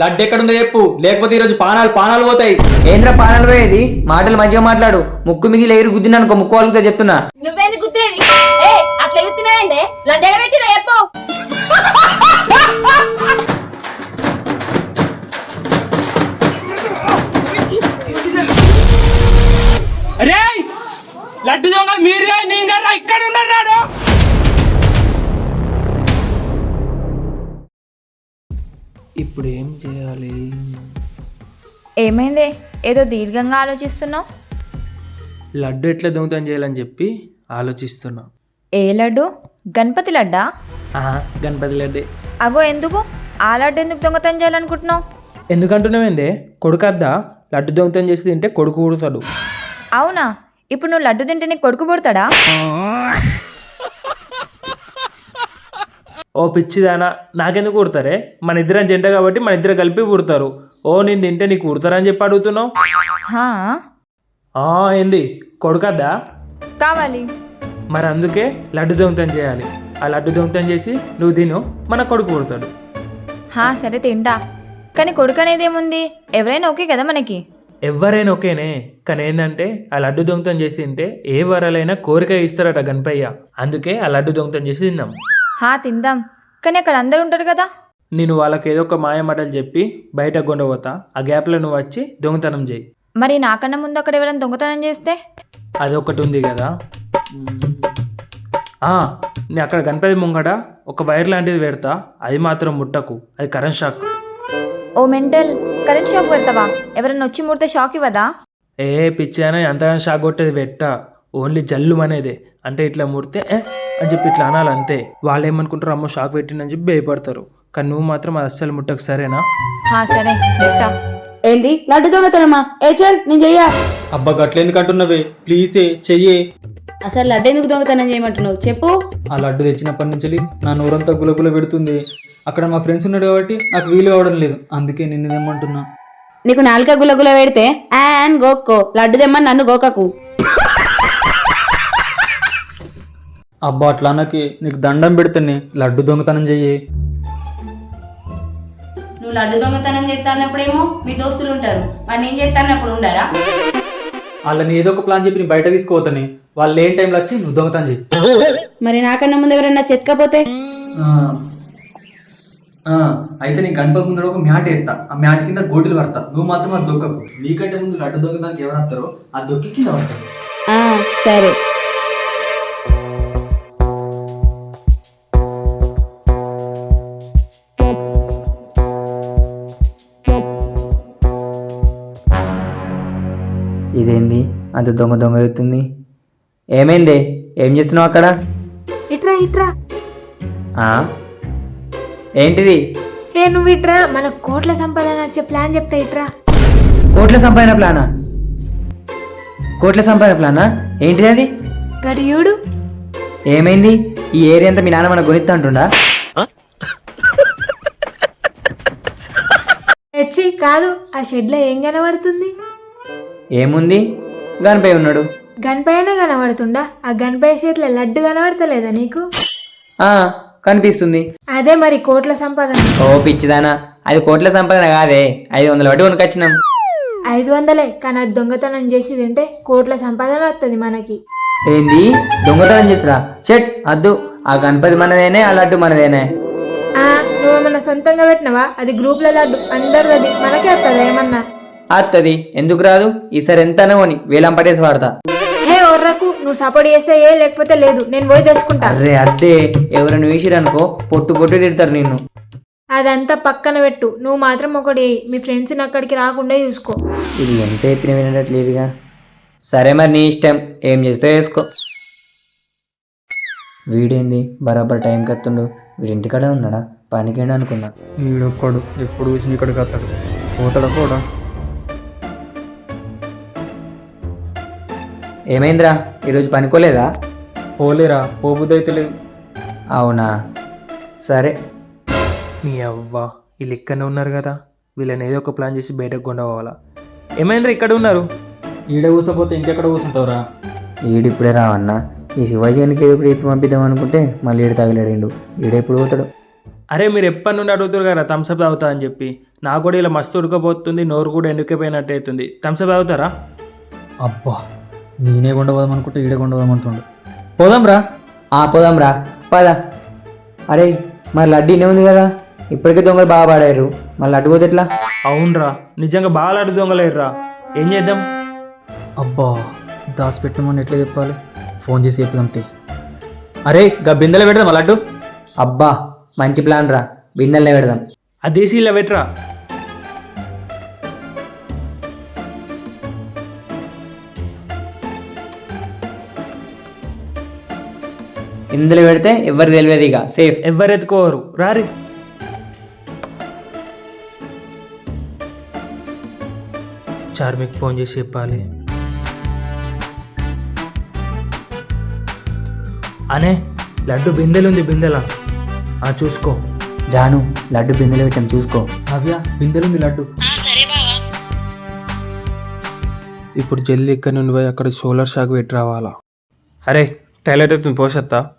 లడ్డు ఎక్కడుందో చెప్పు. లేకపోతే ఈరోజు పానాలు పానాలు పోతాయి. ఏంద్ర పానాలు పోయేది? మాటలు మంచిగా మాట్లాడు. ముక్కు మిగిలి ఎగిరి గుద్దిననుకో ముక్కు వాళ్ళతో చెప్తున్నా. నువ్వేంది గుద్దేది? ఏ అట్లా ఎత్తున్నాయండి లడ్డెడ పెట్టిరా చెప్పు. అరే లడ్డు దొంగ మీరు నేను ఇక్కడ ఉన్నాడు ఇప్పుడు ఏం చేయాలి? ఏమైంది? ఏదో దీర్ఘంగా ఆలోచిస్తున్నావు? లడ్డు ఎట్లా దొంగతనం చేయాలని చెప్పి ఆలోచిస్తున్నా. ఏ లడ్డు? గణపతి లడ్డా? ఆహా, గణపతి లడ్డే. అగో ఎందుకు? ఆ లడ్డు ఎందుకు దొంగతనం చేయాలనుకుంటున్నావు? ఎందుకంటున్నావేందే? కొడుకద్దా? లడ్డు దొంగతనం చేసి తింటే కొడుకు ఊడుతాడు అవునా? ఇప్పుడు నువ్వు లడ్డు తింటే నీకు కొడుకు పుడతాడా? ఓ పిచ్చిదానా నాకెందుకు ఊడతారే మన ఇద్దరం జంట కాబట్టి మన ఇద్దరు కలిపి ఊడతారు ఓ నేను తింటే నీకు ఊడతారని చెప్పి అడుగుతున్నావు? హా? ఆ, ఏంది? కొడుకద్దా? కావాలి. మరి అందుకే లడ్డు దొంగతనం చేయాలి. ఆ లడ్డు దొంగతనం చేసి నువ్వు తిను మన కొడుకు పుడతాడు. హా సరే తింటా. కానీ కొడుకు అనేది ఏముంది? ఎవరైనా ఓకే కదా మనకి? ఎవరైనా ఓకేనే కానీ ఏంటంటే ఆ లడ్డు దొంగతనం చేసి తింటే ఏ వరాలైనా కోరిక ఇస్తారట గణపయ్య. అందుకే ఆ లడ్డు దొంగతనం చేసి తిందాం హా తిందాం. కానీ అక్కడ అందరు ఉంటారు కదా. నేను వాళ్ళకి ఏదో ఒక మాయ మాటలు చెప్పి బయట కొండపోతా ఆ గ్యాప్లో నువ్వు వచ్చి దొంగతనం చేయి. మరి నాకన్నా ముందు అక్కడ ఎవరైనా దొంగతనం చేస్తే? అదొకటి ఉంది కదా. నేను అక్కడ గణపతి ముంగట ఒక వైర్ లాంటిది పెడతా అది మాత్రం ముట్టకు అది కరెంట్ షాక్. ఓ మెంటల్ కరెంట్ షాక్ పెడతావా? ఎవరైనా వచ్చి ముడితే షాక్ ఇవ్వదా? ఏ పిచ్చాన ఎంతగానో షాక్ కొట్టేది పెట్ట. ఓన్లీ జల్లు అనేదే అంటే ఇట్లా ముడితే అని చెప్పి ఇట్లా అనాలి అంతే వాళ్ళు ఏమనుకుంటారు అమ్మో షాక్ పెట్టిందని చెప్పి భయపడతారు. కానీ నువ్వు మాత్రం అది అస్సలు ముట్టకు సరేనా? సరే ఏంది? లడ్డు దొంగతనమా? ఏ చల్ నేను చెయ్యా. అబ్బా గట్లెందుకు అంటున్నవే? ప్లీజ్ చెయ్యే. అసలు లడ్డు ఎందుకు దొంగతనం చేయమంటున్నావు? చెప్పు. ఆ లడ్డు తెచ్చినప్పటి నుంచి నా నోరంతా గులగుల పెడుతుంది. అక్కడ మా ఫ్రెండ్స్ ఉన్నాడు కాబట్టి నాకు వీలు కావడం లేదు. అందుకే నిన్ను తెమ్మంటున్నా. నీకు నాలుక గులగుల పెడితే ఆన్ గోక్కో లడ్డు తెమ్మని నన్ను గోకకు. అబ్బా అట్లా అన్నకి నీకు దండం పెడితేనే లడ్డు దొంగతనం చెయ్యి. నువ్వు లడ్డు దొంగతనం చేస్తానప్పుడేమో మీ దోస్తులు ఉంటారు మరి నేను చేస్తానప్పుడు ఉండారా వాళ్ళని ఏదో ఒక ప్లాన్ చెప్పి నీ బయట తీసుకుపోతానే. వాళ్ళు లేని టైంలో వచ్చి నువ్వు దొంగతనం చెయ్యి. మరి నాకన్నా ముందు ఎవరైనా చెత్తకపోతే అయితే నీ గణపతి ముందర ఒక మ్యాట్ ఎత్తా. ఆ మ్యాట్ కింద గోటులు పడతా. నువ్వు మాత్రం అది దొక్కకు. నీకంటే ముందు లడ్డు దొంగదానికి ఎవరు వస్తారో ఆ దొక్కి కింద పడతారు ఆ, సరే. అంత దొంగ దొంగ అవుతుంది ఏమైంది? ఏం చేస్తున్నావు అక్కడ? ఇట్రా ఇట్రా. ఆ? ఏంటిది? ఏ నువ్వు ఇట్రా. మన కోట్ల సంపాదన వచ్చే ప్లాన్ చెప్తా ఇట్రా. కోట్ల సంపాదన ప్లానా? కోట్ల సంపాదన ప్లానా? ఏంటిది అది? గడియుడు. ఏమైంది? ఈ ఏరియా అంతా మీ నాన్న మన గొనిత్తా అంటుండా? తెచ్చి కాదు. ఆ షెడ్లో ఏం కనబడుతుంది? ఏముంది? గనిపై ఉన్నాడు. గన్పైన కనబడుతుండా? ఆ గన్పై చేతిలో లడ్డు కనబడతలేదా నీకు? ఆ, కనిపిస్తుంది. అదే మరి కోట్ల సంపాదన. ఓ పిచ్చిదానా. అది కోట్ల సంపాదన కాదే. ఐదు వందల వడ్డీ కొనుకొచ్చినాం. ఐదు వందలే కానీ అది దొంగతనం చేసి తింటే కోట్ల సంపాదన వస్తుంది మనకి. ఏంది? దొంగతనం చేసురా? చెట్ అద్దు. ఆ గణపతి మనదేనే ఆ లడ్డు మనదేనే. ఆ నువ్వు ఏమన్నా సొంతంగా పెట్టినవా? అది గ్రూప్ల లడ్డు. అందరిది మనకే వస్తుందా ఏమన్నా? అత్తది ఎందుకు రాదు? ఈసారి ఎంతనో కొని వేలం పట్టేసి వాడతా. హే ఒర్రకు నువ్వు సపోర్ట్ చేస్తే ఏ లేకపోతే లేదు నేను పోయి తెచ్చుకుంటా. అరే అద్దే ఎవరైనా వేసిరనుకో పొట్టు పొట్టు తిడతారు నిన్ను. అదంతా పక్కన పెట్టు నువ్వు మాత్రం ఒకటి. మీ ఫ్రెండ్స్ని అక్కడికి రాకుండా చూసుకో. ఇది ఎంత చెప్పిన వినట్లేదుగా సరే మరి నీ ఇష్టం ఏం చేస్తే వేసుకో. వీడేంది? బరాబర్ టైం కత్తుండు వీడి ఇంటికాడే ఉన్నాడా? పనికేండు అనుకున్నా. వీడొక్కడు ఎప్పుడు చూసి ఇక్కడికి వస్తాడు. పోతాడా కూడా ఏమైందిరా? ఈరోజు పనికోలేదా? పోలేరా పోబుద్ది అయితే లేదు. అవునా? సరే. మీ అవ్వ వీళ్ళు ఇక్కడనే ఉన్నారు కదా. వీళ్ళని ఏదో ఒక ప్లాన్ చేసి బయటకు కొండపోవాలా. ఏమైందిరా ఇక్కడ ఉన్నారు? ఈడ కూసపోతే ఇంకెక్కడ కూర్చుంటావురా ఈడిప్పుడే రావన్నా ఈ శివాజీనికి ఏదో ఒకటి చెప్పి పంపిద్దాం అనుకుంటే మళ్ళీ ఈడు తగిలాడిండు. ఈడెప్పుడు పోతాడు? అరే మీరు ఎప్పటి నుండి అడుగుతారు కదా థమ్స్అప్ తాగుతా అని చెప్పి. నాకు కూడా ఇలా మస్తు ఉడకపోతుంది నోరు కూడా ఎండుకపోయినట్టు అవుతుంది. థమ్స్అప్ అవుతారా అబ్బా నేనే కొండపోదాం అనుకుంటే ఈడే కొండపోదాం అంటుండు. పోదాం రా. ఆ పోదాం రా. పద. అరే మరి లడ్డు ఇన్నే ఉంది కదా. ఇప్పటికే దొంగలు బాగా పాడారు. మళ్ళీ లడ్డు పోతే ఎట్లా? అవునరా. నిజంగా బాగా అడ్డు దొంగలేరురా. ఏం చేద్దాం? అబ్బా దాచిపెట్టమని ఎట్లా చెప్పాలి? ఫోన్ చేసి చెప్పుదాం తీ. అరే గా బిందెలో పెడదాం లడ్డు? అబ్బా మంచి ప్లాన్ రా. బిందెల్నే పెడదాం. ఆ దేశీలో పెట్టరా? ఇందులో పెడితే ఎవరు తెలియదు ఇక. సేఫ్ ఎవరు ఎత్తుకోరు? రారి. చార్మిక్ ఫోన్ చేసి చెప్పాలి. అనే లడ్డు బిందెలుంది బిందెలా. ఆ చూసుకో. జాను లడ్డు బిందెలో పెట్టాం చూసుకో. నవ్య బిందెలుంది లడ్డు. ఇప్పుడు జల్లి ఇక్కడ నుండి పోయి అక్కడ సోలార్ షాక్ పెట్టి రావాలా? అరే టైలర్ పోసత్తా.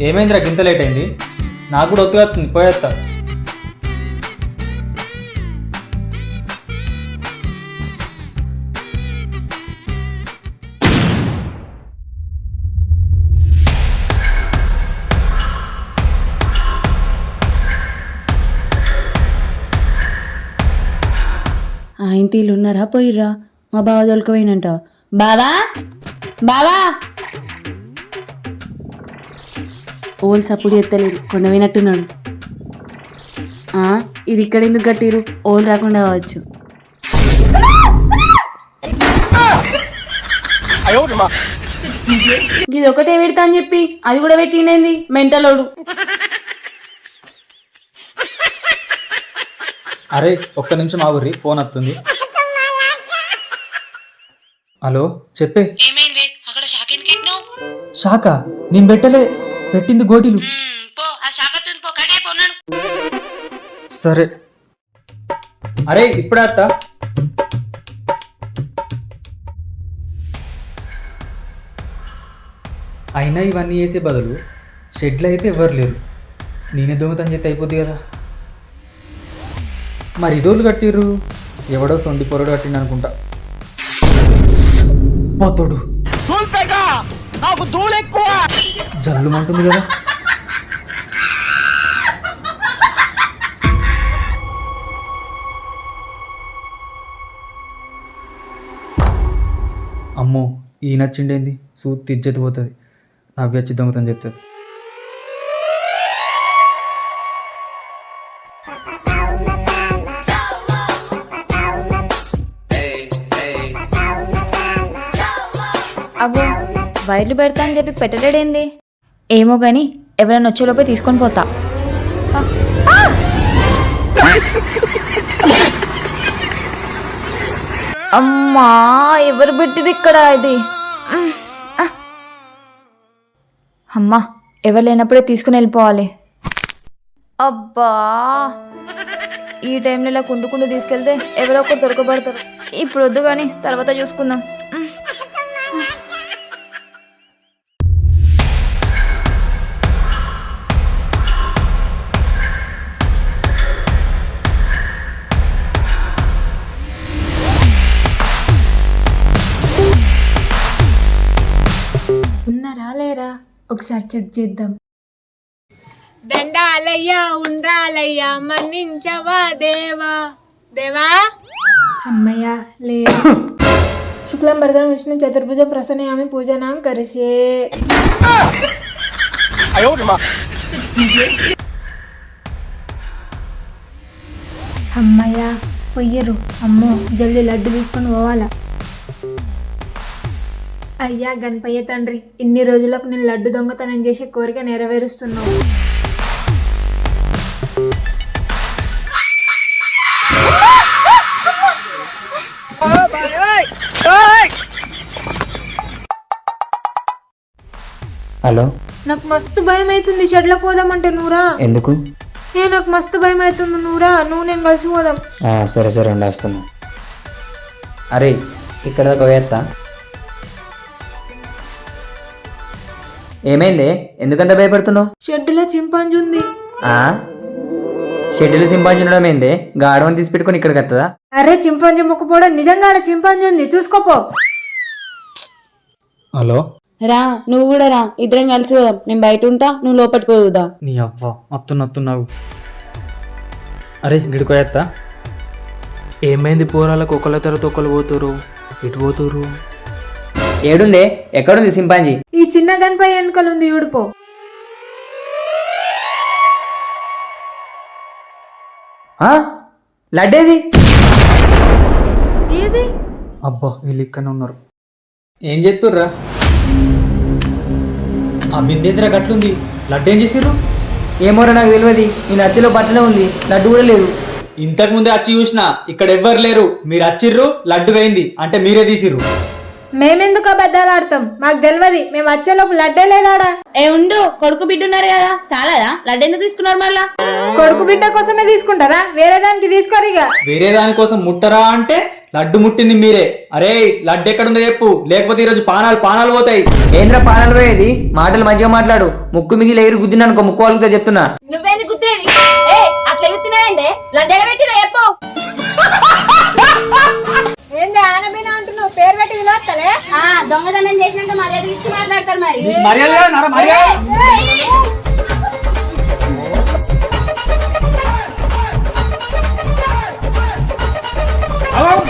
ఏమైందిరా గింత లేట్ అయింది? నాకు కూడా ఒత్తుగా వస్తుంది పోయేస్తా ఆయన తీళ్ళు ఉన్నారా పోయిర్రా? మా బావ దొలకపోయినంట బావా? బావా? ఓల్ సప్పుడు ఎత్తలేదు కొండ వినట్టున్నాడు ఆ, ఇది ఇక్కడ ఎందుకు కట్టిరు ఓల్ రాకుండా కావచ్చు. ఇది ఒకటే పెడతా అని చెప్పి అది కూడా పెట్టిండేంది? మెంటలోడు అరే ఒక్క నిమిషం ఆగుర్రి ఫోన్ వస్తుంది హలో చెప్పే. ఏమైంది? అక్కడ షాక్ ఎందుకు షాకా? నేను పెట్టలే. పెట్టింది గోటీలు. పో ఆ పో సరే. అరే ఇప్పుడే అత్త? అయినా ఇవన్నీ వేసే బదులు షెడ్లు అయితే ఎవరు లేరు. నేనే దొంగతనం చేస్తే అయిపోద్ది కదా. మరి ఇదోళ్ళు కట్టిర్రు? ఎవడో సొండి పొరడు కట్టిండు అనుకుంటా. పోతోడు. నాకు జల్లుమంటుంది కదా. అమ్మో ఈ నచ్చిండేంది? సూత్తి ఇజ్జతి పోతుంది. నవ్వి వచ్చి దొంగతనం చెప్తుంది. అగో వైర్లు పెడతా అని చెప్పి పెట్టలేడేంది? ఏమో గాని ఎవరైనా వచ్చేలోపే తీసుకొని పోతా. అమ్మా ఎవరు పెట్టింది ఇక్కడ ఇది? అమ్మా ఎవరు లేనప్పుడే తీసుకుని వెళ్ళిపోవాలి. అబ్బా ఈ టైంలో ఇలా కుండు కుండు తీసుకెళ్తే ఎవరో ఒకరు దొరకబడతారు. ఇప్పుడు వద్దు కానీ తర్వాత చూసుకుందాం. ఒకసారి చెక్ చేద్దాం. దండాలయ్యా ఉండాలయ్యా మన్నించవా దేవా? దేవా? అమ్మయ్య లే శుక్లం భరతం విష్ణు చతుర్భుజ ప్రసన్నయామి పూజనాం కరిసే అమ్మయ్య పొయ్యరు అమ్మో జల్దీ లడ్డు తీసుకొని పోవాలా? అయ్యా గణపయ్య తండ్రి ఇన్ని రోజులకు నేను లడ్డు దొంగతనం చేసే కోరిక నెరవేరుస్తున్నావు. హలో? నాకు మస్తు భయం అవుతుంది షెడ్లకు పోదామంటే నువ్వురా ఎందుకు? ఏ నాకు మస్తు భయం అవుతుంది నువ్వురా నువ్వు నేను కలిసి పోదాం. ఆ, సరే సరే ఉండేస్తున్నా అరే ఇక్కడ దాకా పోయేస్తా ఏమైంది? ఎందుకంత భయపడుతున్నావు? షెడ్డులో చింపాంజీ ఉంది. ఆ? షెడ్యూల్ సింపాంజీ ఉండడం ఏంది? గాడవని తీసి పెట్టుకొని ఇక్కడికి వస్తుందా అరే చింపాంజీ మొక్కపోవడం నిజంగా ఆడ చింపాంజీ ఉంది. చూసుకోపో హలో? రా నువ్వు కూడా రా. ఇద్దరం కలిసి పోదాం. నేను బయట ఉంటా నువ్వు లోపలికి పోదా నీ అవ్వ అత్తున్న అత్తున్నావు. అరే గిడికోయేత్తా ఏమైంది పోరాలకు ఒకళ్ళ తర్వాత ఒకళ్ళు పోతురు ఇటు పోతురు ఏడుంది? ఎక్కడుంది సింపాంజీ? ఈ చిన్న గన్పై వెనుకలు ఉంది ఊడిపో ఆ? లడ్డేది? ఏది? అబ్బా వీళ్ళు ఇక్కడనే ఉన్నారు. ఏం చేస్తుర్రా ఆ బిందేంద్ర గట్లుంది. లడ్డు ఏం చేసిర్రు ఏమోరా నాకు తెలియదు నేను అచ్చిలో బట్టనే ఉంది. లడ్డు కూడా లేదు. ఇంతకు ముందే వచ్చి చూసిన ఇక్కడ ఎవ్వరు లేరు. మీరు వచ్చిర్రు లడ్డు వేయింది. అంటే మీరే తీసిర్రు. మేమెందుకు అబద్ధాలు ఆడతాం? మాకు తెలియదు మేము వచ్చేలోపు లడ్డే లేదాడా? ఏ ఉండు కొడుకు బిడ్డ ఉన్నారు కదా. చాలదా లడ్డు ఎందుకు తీసుకున్నారు మళ్ళా? కొడుకు బిడ్డ కోసమే తీసుకుంటారా? వేరే దానికి తీసుకోరు ఇక. వేరే దానికోసం ముట్టరా అంటే లడ్డు ముట్టింది మీరే. అరే లడ్డు ఎక్కడుందో చెప్పు. లేకపోతే ఈరోజు పానాలు పానాలు పోతాయి. ఏంద్ర పాలలు పోయేది? మాటలు మంచిగా మాట్లాడు. ముక్కు మిగిలి ఎగిరి గుద్దిన అనుకో ముక్కు వాళ్ళతో చెప్తున్నా. నువ్వేంది గుద్దేది? ఏ అట్లా ఎత్తున్నావేందే లడ్డు ఎడబెట్టినా చెప్పు. ఏంది ఆనమీన అంటున్నావు పేరు పెట్టి వినోత్తలే ఆ దొంగతనం చేసినాక మర్యాద ఇచ్చి మాట్లాడతారు మరి మర్యాద మర్యాద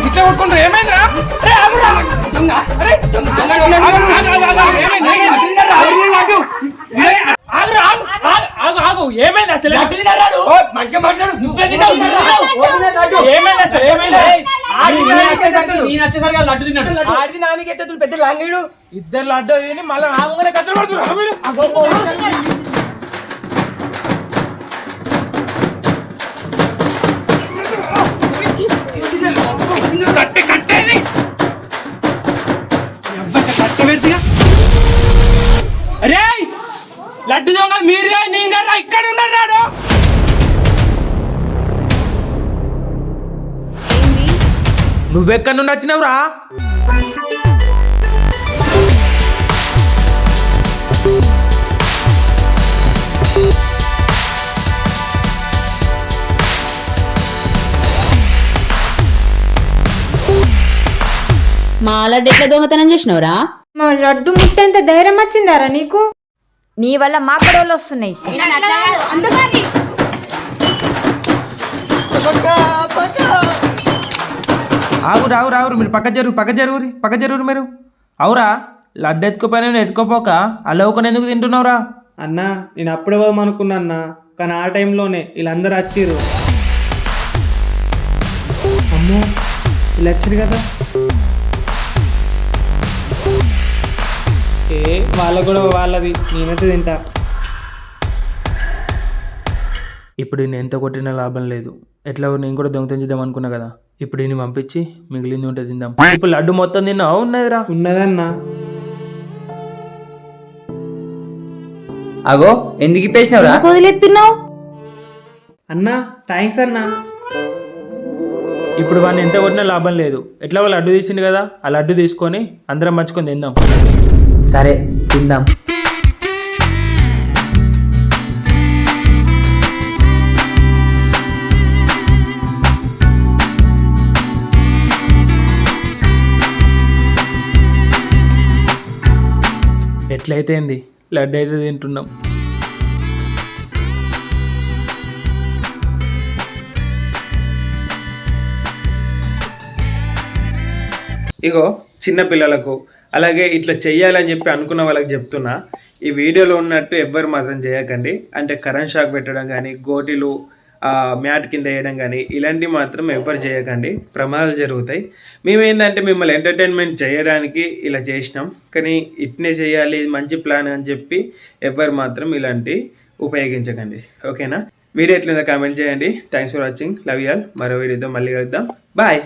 ఇట్లా కొట్టుకుంటారు. ఏమైంది? ఆగు, ఆగు. అరే, ఆగురా, ఆగు, ఆగు, ఆగు, ఆగు. ఏమైంది అసలు ఓ, మంచిగా మాట్లాడు. నువ్వే తిన్నావు, నువ్వే తిన్నావు. ఏమైంది అసలు ఏమైంది ఆడి నేను వచ్చేసరికి నేను వచ్చేసరికి ఆ లడ్డు తిన్నాడు ఆడి నానికి చేతులు పెద్ద లాంగీడు. ఇద్దరు లడ్డు తిని మళ్ళీ పడుతున్నారు. నువ్వెక్కడి నుండి వచ్చినావురా? మా లడ్డు ఎట్లా దొంగతనం చేసినవరా? మా లడ్డు ముట్టేంత ధైర్యం వచ్చిందారా నీకు? నీ వల్ల మా గొడవలు వస్తున్నాయి. ఆగురు ఆగురు ఆగురు మీరు పక్క జరుగు పక్క జరుగురి పక్క జరుగురు మీరు. అవురా లడ్డు ఎత్తుకోపోయినా ఎత్తుకోపోక అలవుకొని ఎందుకు తింటున్నావురా? అన్నా నేను అప్పుడే పోదాం అనుకున్నా అన్నా కానీ ఆ టైంలోనే వీళ్ళందరూ వచ్చిర్రు. అమ్మో వీళ్ళు వచ్చిరు కదా. ఏ వాళ్ళ కూడా వాళ్ళది నేనైతే తింటా. ఇప్పుడు నేను ఎంత కొట్టినా లాభం లేదు. ఎట్లా నేను కూడా దొంగతనం చేద్దాం అనుకున్నా కదా. ఇప్పుడు ఈయన పంపించి మిగిలింది ఉంటే తిందాం. ఇప్పుడు లడ్డు మొత్తం తిన్నావు ఉన్నదిరా. ఉన్నదన్నా. అగో ఎందుకు ఇప్పేసినావురా? వదిలేస్తున్నావు అన్నా థ్యాంక్స్ అన్నా. ఇప్పుడు వాడిని ఎంత కొట్టినా లాభం లేదు. ఎట్లా వాళ్ళు లడ్డు తీసిండు కదా ఆ లడ్డు తీసుకొని అందరం పంచుకొని తిందాం. సరే తిందాం. ఎట్లయితే ఏంది లడ్డు అయితే తింటున్నాం. ఇగో చిన్న పిల్లలకు అలాగే ఇట్లా చెయ్యాలని చెప్పి అనుకున్న వాళ్ళకి చెప్తున్నా ఈ వీడియోలో ఉన్నట్టు ఎవ్వరు మాత్రం చేయకండి. అంటే కరెంట్ షాక్ పెట్టడం కానీ గోటీలు మ్యాట్ కింద వేయడం కానీ ఇలాంటివి మాత్రం ఎవ్వరు చేయకండి. ప్రమాదాలు జరుగుతాయి. మేము ఏంటంటే మిమ్మల్ని ఎంటర్టైన్మెంట్ చేయడానికి ఇలా చేసినాం. కానీ ఇట్నే చేయాలి మంచి ప్లాన్ అని చెప్పి ఎవ్వరు మాత్రం ఇలాంటి ఉపయోగించకండి. ఓకేనా? వీడియో ఎట్లుందో కామెంట్ చేయండి. Thanks for watching love y'all మరో వీడియోతో మళ్ళీ కలుద్దాం. బాయ్